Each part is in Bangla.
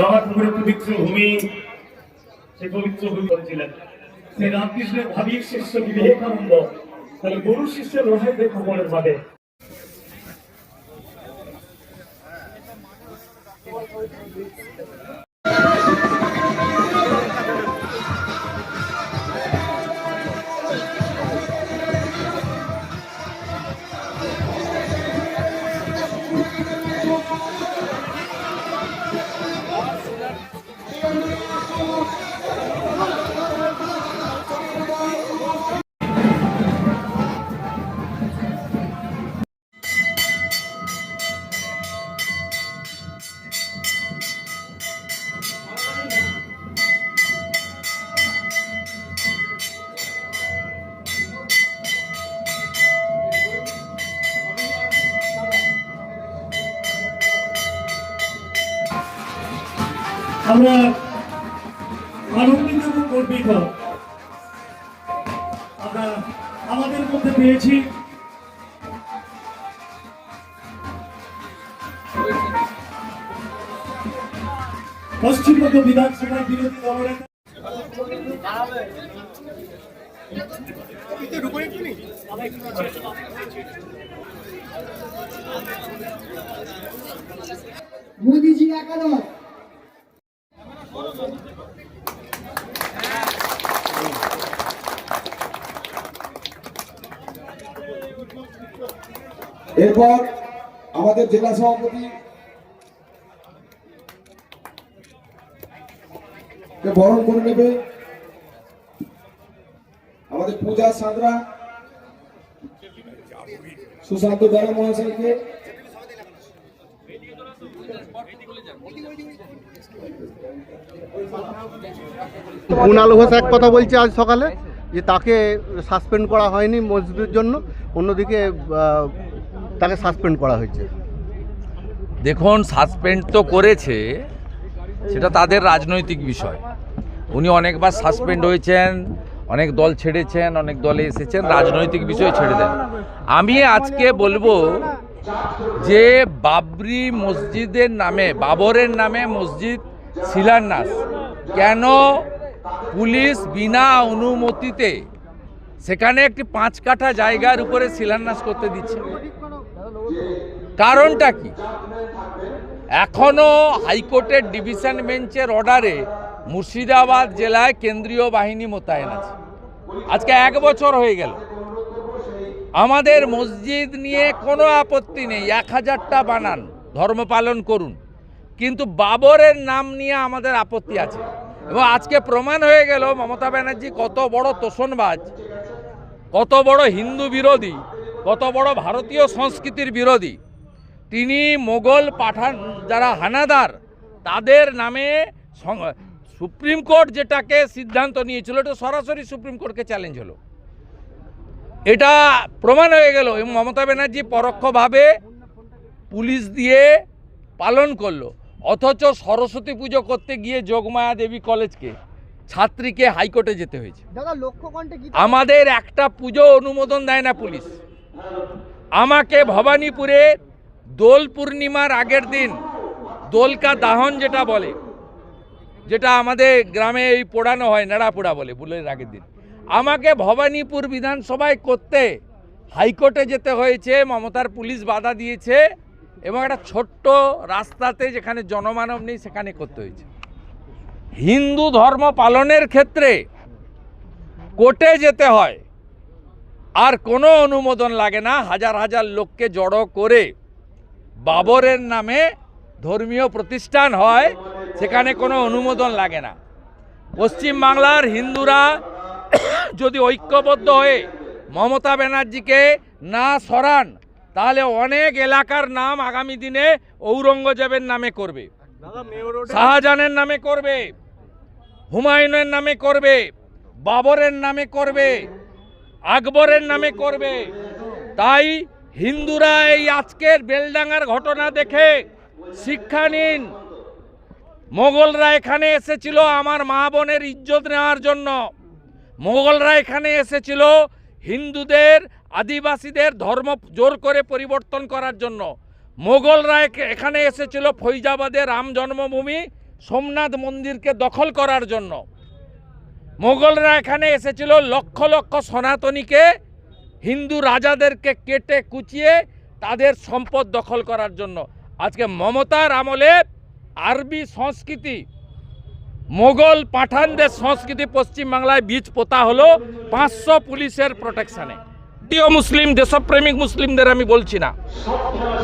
জগৎপুরের পবিত্র ভূমি সে পবিত্র ভূমি করেছিলেন সে রামকৃষ্ণের ভাবি শিষ্য বিবেকানন্দ, তাহলে গুরু শিষ্যের রহে দেখো মনের ভাবে। আমরা আনন্দিত এবং গর্বিত। আমরা আমাদের মধ্যে পেয়েছি। পশ্চিমবঙ্গ বিধানসভার বিরোধী দলনেতা মোদিজি একাদশ। এরপর আমাদের জেলা সভাপতি বরণ করে নেবে। আমাদের পূজা সাঁতরা সুশান্ত বেরা মহাশয়কে কুণাল ঘোষ এক কথা বলছে আজ সকালে যে তাকে সাসপেন্ড করা হয়নি মসজিদের জন্য, অন্যদিকে তাকে সাসপেন্ড করা হয়েছে। দেখুন, সাসপেন্ড তো করেছে, সেটা তাদের রাজনৈতিক বিষয়। উনি অনেকবার সাসপেন্ড হয়েছেন, অনেক দল ছেড়েছেন, অনেক দলে এসেছেন, রাজনৈতিক বিষয় ছেড়ে দেন। আমি আজকে বলব যে বাবরি মসজিদের নামে, বাবরের নামে মসজিদ শিলান্যাস। কেন পুলিশ বিনা অনুমতিতে সেখানে একটি পাঁচ কাঠা জায়গার উপরে শিলান্যাস করতে দিচ্ছে? কারণটা কি? এখনও হাইকোর্টের ডিভিশন বেঞ্চের অর্ডারে মুর্শিদাবাদ জেলায় কেন্দ্রীয় বাহিনী মোতায়েন আছে। আজকে এক বছর হয়ে গেল। আমাদের মসজিদ নিয়ে কোনো আপত্তি নেই, এক হাজারটা বানান, ধর্ম পালন করুন। কিন্তু বাবরের নাম নিয়ে আমাদের আপত্তি আছে। এবং আজকে প্রমাণ হয়ে গেল, মমতা ব্যানার্জি কত বড় তোষণবাজ, কত বড় হিন্দু বিরোধী, কত বড় ভারতীয় সংস্কৃতির বিরোধী। তিনি মোগল পাঠান, যারা হানাদার, তাদের নামে সুপ্রিম কোর্ট যেটাকে সিদ্ধান্ত নিয়েছিল, এটা সরাসরি সুপ্রিম কোর্টকে চ্যালেঞ্জ হলো। এটা প্রমাণ হয়ে গেল এবং মমতা ব্যানার্জি পরোক্ষভাবে পুলিশ দিয়ে পালন করল অথচ সরস্বতী পুজো করতে গিয়ে যোগমায়া দেবী কলেজকে ছাত্রীকে হাইকোর্টে যেতে হয়েছে। আমাদের একটা পুজো অনুমোদন দেয় না পুলিশ। আমাকে ভবানীপুরে দোল পূর্ণিমার আগের দিন দোলকা দাহন যেটা বলে যেটা আমাদের গ্রামে এই পোড়ানো হয় নেড়া পোড়া বলে বুলের আগের দিন। আমাকে ভবানীপুর বিধানসভায় করতে হাইকোর্টে যেতে হয়েছে, মমতার পুলিশ বাধা দিয়েছে এবং একটা ছোট্ট রাস্তাতে যেখানে জনমানব নেই সেখানে করতে হয়েছে। হিন্দু ধর্ম পালনের ক্ষেত্রে কোর্টে যেতে হয়, আর কোনো অনুমোদন লাগে না। হাজার হাজার লোককে জড়ো করে বাবরের নামে ধর্মীয় প্রতিষ্ঠান হয়, সেখানে কোনো অনুমোদন লাগে না। পশ্চিমবাংলার হিন্দুরা যদি ঐক্যবদ্ধ হয়ে মমতা ব্যানার্জিকে না সরান তাহলে অনেক এলাকার নাম আগামী দিনে ঔরঙ্গজেবের নামে করবে। শাহজাহানের নামে করবে হুমায়ুনের নামে করবে বাবরের নামে করবে আকবরের নামে করবে। তাই হিন্দুরা এই আজকের বেলডাঙ্গার ঘটনা দেখে শিক্ষা নিন। মোগলরা এখানে এসেছিল আমার মা বোনের ইজ্জত নেওয়ার জন্য। মোগলরা এখানে এসেছিল হিন্দুদের, আদিবাসীদের ধর্ম জোর করে পরিবর্তন করার জন্য। মোগলরা এখানে এসেছিল ফৈজাবাদে রাম জন্মভূমি, সোমনাথ মন্দিরকে দখল করার জন্য। মোগলরা এখানে এসেছিল লক্ষ লক্ষ সনাতনীকে, হিন্দু রাজাদেরকে কেটে কুচিয়ে তাদের সম্পদ দখল করার জন্য। আজকে মমতার আমলে আরবি সংস্কৃতি মোগল পাঠানদের সংস্কৃতি পশ্চিমবাংলায় বীজ পোতা হলো পাঁচশো পুলিশের প্রোটেকশনে প্রিয় মুসলিম দেশপ্রেমিক মুসলিমদের আমি বলছি না।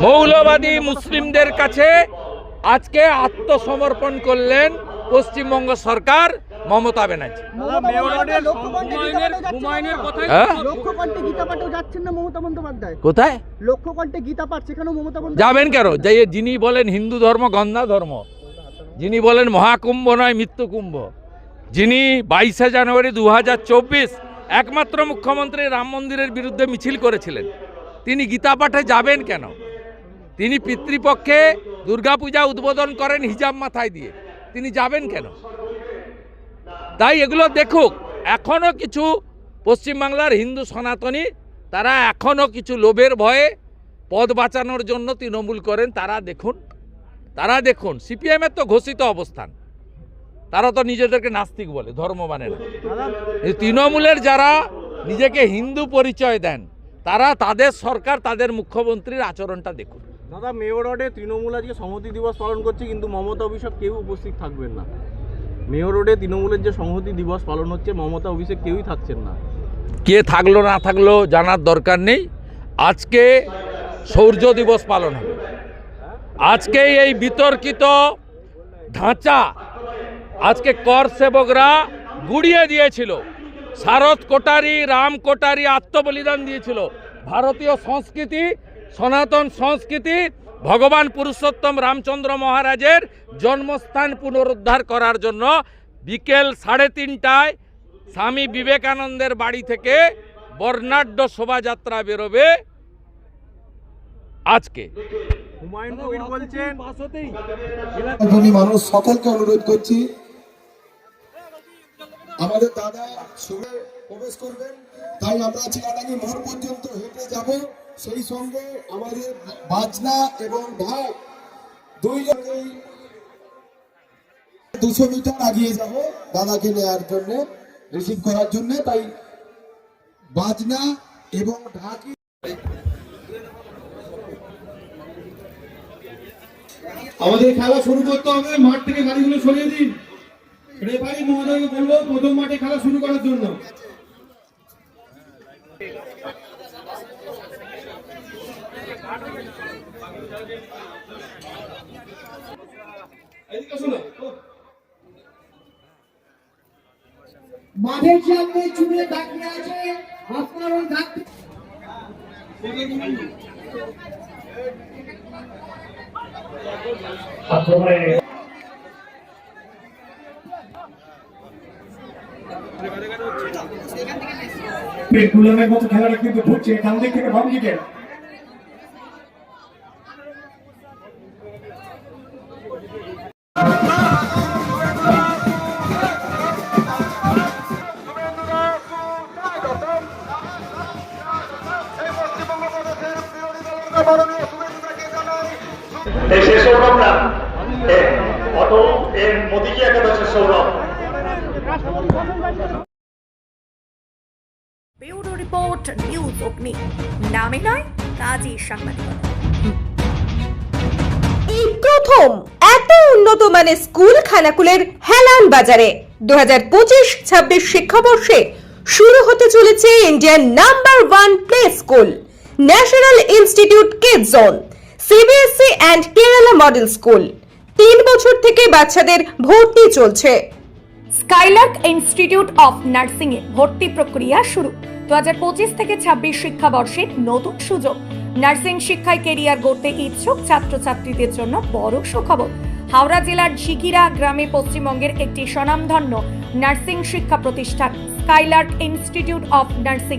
মৌলবাদী মুসলিমদের কাছে আজকে আত্মসমর্পণ করলেন পশ্চিমবঙ্গ সরকার মমতা ব্যানার্জি। হ্যাঁ? লক্ষ্যকণ্ঠে গীতা না কোথায়? গীতা পাঠ সেখানেও যাবেন কেন? যে যিনি বলেন হিন্দু ধর্ম গন্ধা ধর্ম। যিনি বলেন মহাকুম্ভ নয় মৃত্যুকুম্ভ যিনি বাইশে জানুয়ারি দু হাজার চব্বিশ একমাত্র মুখ্যমন্ত্রী রাম মন্দিরের বিরুদ্ধে মিছিল করেছিলেন। তিনি গীতা পাঠে যাবেন কেন? তিনি পিতৃপক্ষে দুর্গাপূজা উদ্বোধন করেন হিজাব মাথায় দিয়ে। তিনি যাবেন কেন? তাই এগুলো দেখুক এখনও কিছু পশ্চিমবাংলার হিন্দু সনাতনী, তারা এখনও কিছু লোভের ভয়ে পদ বাঁচানোর জন্য তৃণমূল করেন, তারা দেখুন। তারা দেখুন সিপিএমের তো ঘোষিত অবস্থান। তারা তো নিজেদেরকে নাস্তিক বলে ধর্ম মানে না। এই তৃণমূলের যারা নিজেকে হিন্দু পরিচয় দেন তারা তাদের সরকার তাদের মুখ্যমন্ত্রীর আচরণটা দেখুন। দাদা মেয়র রোডে তৃণমূল আজকে সংহতি দিবস পালন করছে কিন্তু মমতা অভিষেক কেউ উপস্থিত থাকবেন না। মেয়র রোডে তৃণমূলের যে সংহতি দিবস পালন হচ্ছে মমতা অভিষেক কেউই থাকছেন না। কে থাকল না থাকল জানার দরকার নেই। আজকে সৌর্য দিবস পালন হবে। আজকে এই বিতর্কিত ঢাঁচা আজকে কর সেবকরা গুড়িয়ে দিয়েছিল। শারদ কোটারি, রাম কোটারি আত্মবলিদান দিয়েছিল। ভারতীয় সংস্কৃতি, সনাতন সংস্কৃতি, ভগবান পুরুষোত্তম রামচন্দ্র মহারাজের জন্মস্থান পুনরুদ্ধার করার জন্য বিকেল সাড়ে তিনটায় স্বামী বিবেকানন্দের বাড়ি থেকে বর্ণাঢ্য শোভাযাত্রা বেরোবে আজকে। হুমায়ুন কবির বলছেন ধনী মানুষ সকলকে অনুরোধ করছি। আমাদের দাদা শুভে প্রবেশ করবেন তাই আমরা চিরাদানি মোড় পর্যন্ত হেঁটে যাব। সেই সঙ্গে আমাদের বাজনা এবং ঢাক দুইজনেই দুশো মিটার আগিয়ে যাব দাদাকে নেওয়ার জন্য রিসিভ করার জন্য। তাই বাজনা এবং ঢাকি আমাদের খেলা শুরু করতে হবে মাঠ থেকে গাড়িগুলো সরিয়ে দিন। রেফারি মহোদয়কে বলব প্রথম মাঠে খেলা শুরু করার জন্য। মাঠের সামনে চুনে দাঁড়িয়ে আছে আপনার ওই আক্রমণে পেটুলামের মতো খেলাটা কিন্তু ঢুকছে ডান দিক থেকে বাম দিকে। এই সে সৌরভ অত এর মোদিজি একাদশের সৌরভ। ব্যুরো রিপোর্ট নিউজ অগ্নি। নামে নয় কাজী সাংবাদিকতা এই প্রথম এত উন্নত মানের স্কুল খানাকুলের হেলান বাজারে দু হাজার পঁচিশ ছাব্বিশ শিক্ষাবর্ষে শুরু হতে চলেছে Indian number one play school national institute kid zone. CBSE and Kerala model school তিন বছর থেকে বাচ্চাদের ভর্তি চলছে। স্কাইলার্ক ইনস্টিটিউট অফ নার্সিং এ ভর্তি প্রক্রিয়া শুরু। দু হাজার পঁচিশ থেকে ছাব্বিশ শিক্ষাবর্ষের নতুন সুযোগ। নার্সিং শিক্ষায় কেরিয়ার গড়তে ইচ্ছুক ছাত্রছাত্রীদের জন্য বড় সুখবর। হাওড়া জেলার ঝিগিরা গ্রামে পশ্চিমবঙ্গের একটি স্বনামধন্য নার্সিং শিক্ষা প্রতিষ্ঠান স্কাইলার্ক ইনস্টিটিউট অফ নার্সিং